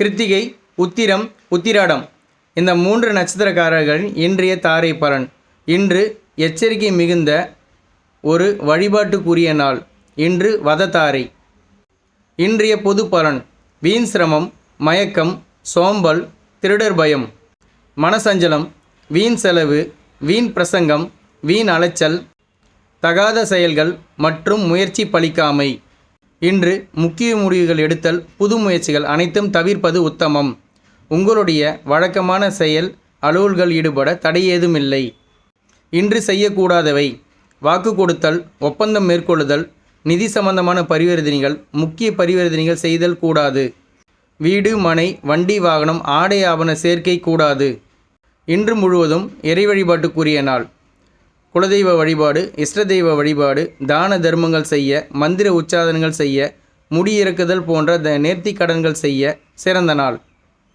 கிருத்திகை உத்திரம் உத்திராடம். இந்த மூன்று நட்சத்திரக்காரர்களின் இன்றைய தாரை பலன். இன்று எச்சரிக்கை மிகுந்த ஒரு வழிபாட்டுக்குரிய நாள். இன்று வதத்தாரை இன்றைய பொது பலன். வீண் சிரமம் மயக்கம் சோம்பல் திருடர் பயம். மனசஞ்சலம் வீண் செலவு வீண் பிரசங்கம் வீண் அலைச்சல் தகாத செயல்கள் மற்றும் முயற்சி பலிக்காமை. இன்று முக்கிய முடிவுகள் எடுத்தல் புது முயற்சிகள் அனைத்தும் தவிர்ப்பது உத்தமம். உங்களுடைய வழக்கமான செயல் அலுவல்கள் ஈடுபட தடை இல்லை இன்று செய்யக்கூடாதவை. வாக்கு கொடுத்தல் ஒப்பந்தம் மேற்கொள்ளுதல் நிதி சம்பந்தமான பரிவர்த்தனைகள் முக்கிய பரிவர்த்தனைகள் செய்தல் கூடாது. வீடு மனை வண்டி வாகனம் ஆடை ஆவண சேர்க்கை கூடாது. இன்று முழுவதும் இறை வழிபாட்டுக்குரிய நாள். குலதெய்வ வழிபாடு இஷ்ட தெய்வ வழிபாடு தான தர்மங்கள் செய்ய மந்திர உச்சாதனங்கள் செய்ய முடியிறக்குதல் போன்ற த நேர்த்திக் கடன்கள் செய்ய சிறந்த நாள்.